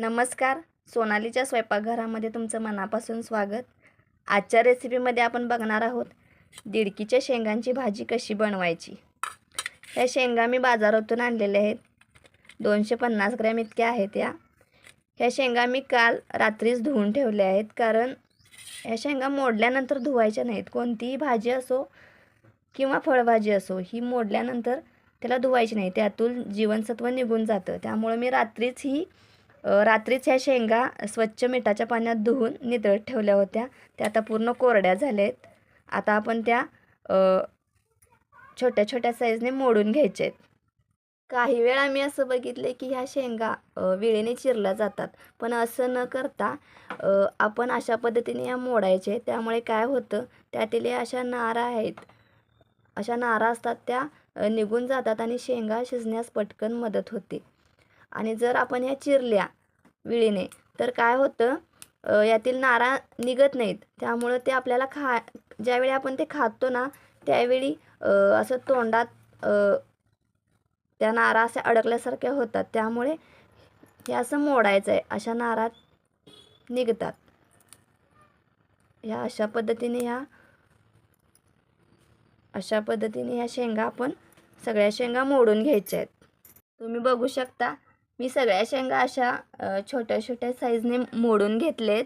नमस्कार. सोनालीच्या स्वयंपाकघरामध्ये तुमचं मनापासून स्वागत. आजच्या रेसिपीमध्ये आपण बघणार आहोत दिडकीच्या शेंगांची भाजी कशी बनवायची? ह्या शेंगा मी बाजारातून आणलेल्या आहेत. दोनशे पन्नास ग्रॅम इतक्या आहेत या. ह्या शेंगा मी काल रात्रीच धुवून ठेवल्या आहेत. कारण ह्या शेंगा मोडल्यानंतर धुवायच्या नाहीत. कोणतीही भाजी असो किंवा फळभाजी असो ही मोडल्यानंतर त्याला धुवायची नाही. त्यातून जीवनसत्व निघून जातं. त्यामुळं मी रात्रीच ही रात्रीच ह्या शेंगा स्वच्छ मिठाच्या पाण्यात धुवून नितळत ठेवल्या होत्या. त्या आता पूर्ण कोरड्या झाल्या आहेत आता आपण त्या छोट्या छोट्या साईजने मोडून घ्यायच्या आहेत काही वेळा मी असं बघितलं की ह्या शेंगा वेळेने विळेने चिरल्या जातात. पण असं न करता आपण अशा पद्धतीने या मोडायचे. त्यामुळे काय होतं त्यातील अशा नारा आहेत. अशा नारा असतात त्या निघून जातात आणि शेंगा शिजण्यास पटकन मदत होते. आणि जर आपण ह्या चिरल्या विळीने तर काय होतं? यातील नारा निघत नाहीत. त्यामुळं ते आपल्याला खा ज्यावेळी आपण ते खातो ना त्यावेळी असं तोंडात त्या नारा अशा अडकल्यासारख्या होतात. त्यामुळे हे असं मोडायचं आहे अशा नारात निघतात. ह्या अशा पद्धतीने ह्या अशा पद्धतीने ह्या शेंगा आपण सगळ्या शेंगा मोडून घ्यायच्या आहेत तुम्ही बघू शकता मी सगळ्या शेंगा अशा छोट्या छोट्या साईजने मोडून घेतलेत.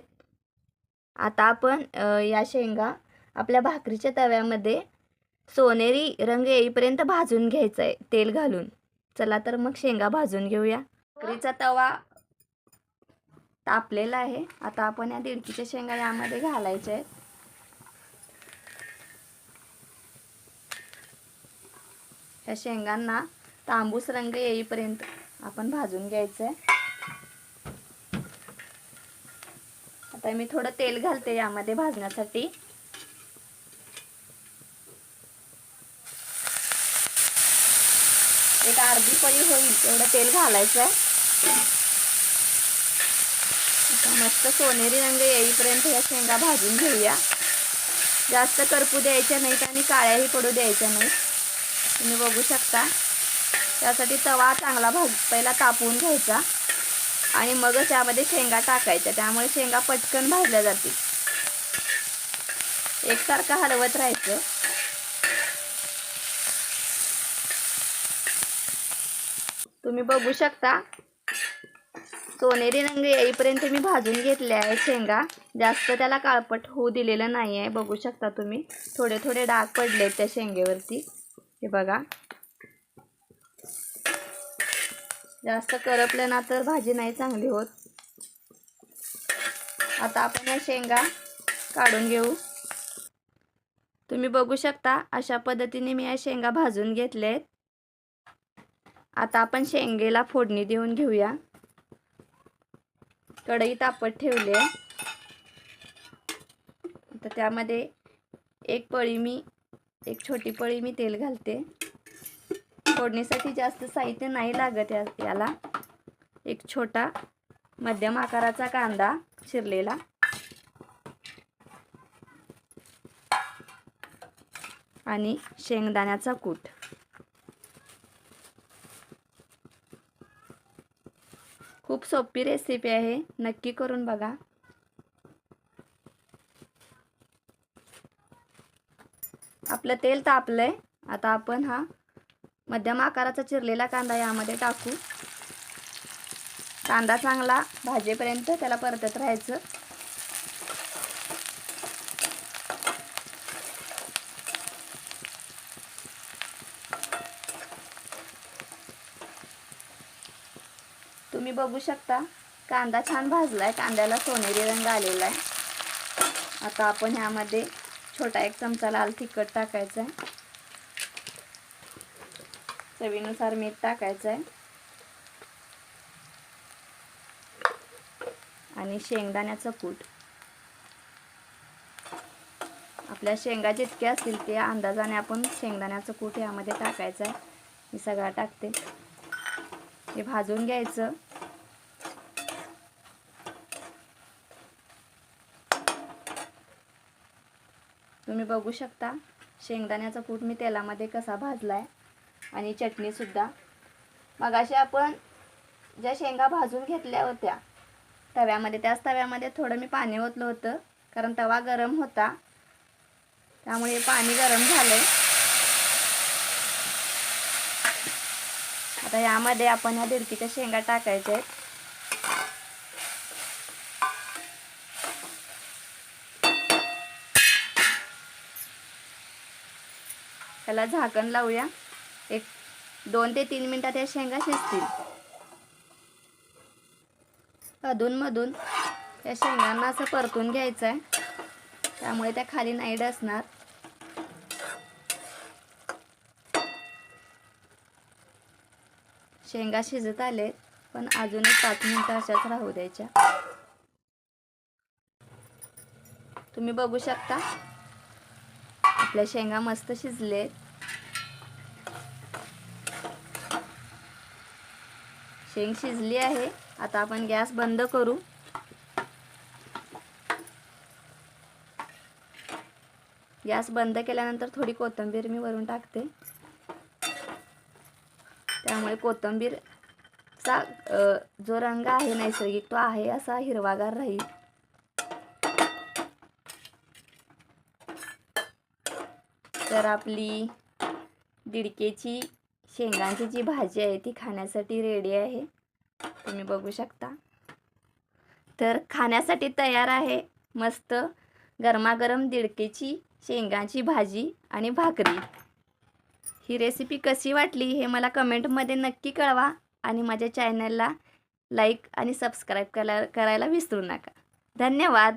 आता आपण या शेंगा आपल्या भाकरीच्या तव्यामध्ये सोनेरी रंग येईपर्यंत भाजून घ्यायचं आहे तेल घालून. चला तर मग शेंगा भाजून घेऊया. भाकरीचा तवा तापलेला आहे. आता आपण या दिडकीच्या शेंगा यामध्ये घालायच्या आहेत. ह्या शेंगांना तांबूस रंग येईपर्यंत आपण भाजून घ्यायचं आहे आता मी थोडं तेल घालते यामध्ये भाजण्यासाठी. एक अर्धी पळी होईल एवढं तेल घालायचं आहे मस्त सोनेरी रंग येईपर्यंत या शेंगा भाजून घेऊया. जास्त करपू द्यायच्या नाहीत आणि काळ्याही पडू द्यायच्या नाहीत. तुम्ही बघू शकता. त्यासाठी तवा चांगला भाज पहिला तापवून घ्यायचा. आणि मगच त्यामध्ये शेंगा टाकायच्या. त्यामुळे शेंगा पटकन भाजल्या जातील. एकसारखं हलवत राहायचं. तुम्ही बघू शकता सोनेरी रंग येईपर्यंत मी भाजून घेतले आहे शेंगा. जास्त त्याला काळपट होऊ दिलेलं नाही आहे बघू शकता तुम्ही. थोडे थोडे डाग पडले त्या शेंगेवरती. हे बघा. जास्त करपलं ना तर भाजी नाही चांगली होत. आता आपण या शेंगा काढून घेऊ. तुम्ही बघू शकता अशा पद्धतीने मी या शेंगा भाजून घेतलेत. आता आपण शेंगेला फोडणी देऊन घेऊया. कढई तापत ठेवली आहे. आता त्यामध्ये एक पळी मी एक छोटी पळी मी तेल घालते. फोडणीसाठी जास्त साहित्य नाही लागत या याला. एक छोटा मध्यम आकाराचा कांदा चिरलेला. आणि शेंगदाण्याचा कूट. खूप सोपी रेसिपी आहे. नक्की करून बघा. आपलं तेल तापलंय. आता आपण हा मध्यम आकाराचा चिरलेला कांदा यामध्ये टाकू. कांदा चांगला भाजेपर्यंत त्याला परतत राहायचं. तुम्ही बघू शकता कांदा छान भाजलाय कांद्याला सोनेरी रंग आलेला आहे. आता आपण ह्यामध्ये छोटा एक चमचा लाल तिखट टाकायचा आहे चवीनुसार मीठ टाकायचं आहे आणि शेंगदाण्याचं कूट. आपल्या शेंगा जितक्या असतील ते अंदाजाने आपण शेंगदाण्याचं कूट यामध्ये टाकायचं आहे मी सगळा टाकते. हे भाजून घ्यायचं. तुम्ही बघू शकता शेंगदाण्याचा कूट मी तेलामध्ये कसा भाजला आहे आणि चटणीसुद्धा मगाशी आपण ज्या शेंगा भाजून घेतल्या होत्या तव्यामध्ये त्याच तव्यामध्ये थोडं मी पाणी ओतलं होतं कारण तवा गरम होता. त्यामुळे पाणी गरम झालं आता यामध्ये आपण ह्या दिडकीच्या शेंगा टाकायच्या आहेत. त्याला झाकण लावूया. एक दोन ते तीन मिनटात या शेंगा शिजतील. अधूनमधून या शेंगांना असं परतून घ्यायचं आहे त्यामुळे त्या खाली नाही डसणार. शेंगा शिजत आले पण अजूनही पाच मिनटं अशाच राहू द्यायच्या. तुम्ही बघू शकता. आपल्या शेंगा मस्त शिजले शेंग शिजली आहे. आता आपण गॅस बंद करू. गॅस बंद केल्यानंतर थोडी कोथिंबीर मी वरून टाकते. त्यामुळे कोथिंबीरचा जो रंग आहे नैसर्गिक तो आहे असा हिरवागार राहील. तर आपली दिडकेची शेंगांची जी भाजी आहे ती खाण्यासाठी रेडी आहे. तुम्ही बघू शकता. तर खाण्यासाठी तयार आहे मस्त गरमागरम दिडकेची शेंगाची भाजी आणि भाकरी. ही रेसिपी कशी वाटली हे मला कमेंटमध्ये नक्की कळवा आणि माझ्या चॅनलला लाईक आणि सबस्क्राईब करा करायला विसरू नका. धन्यवाद!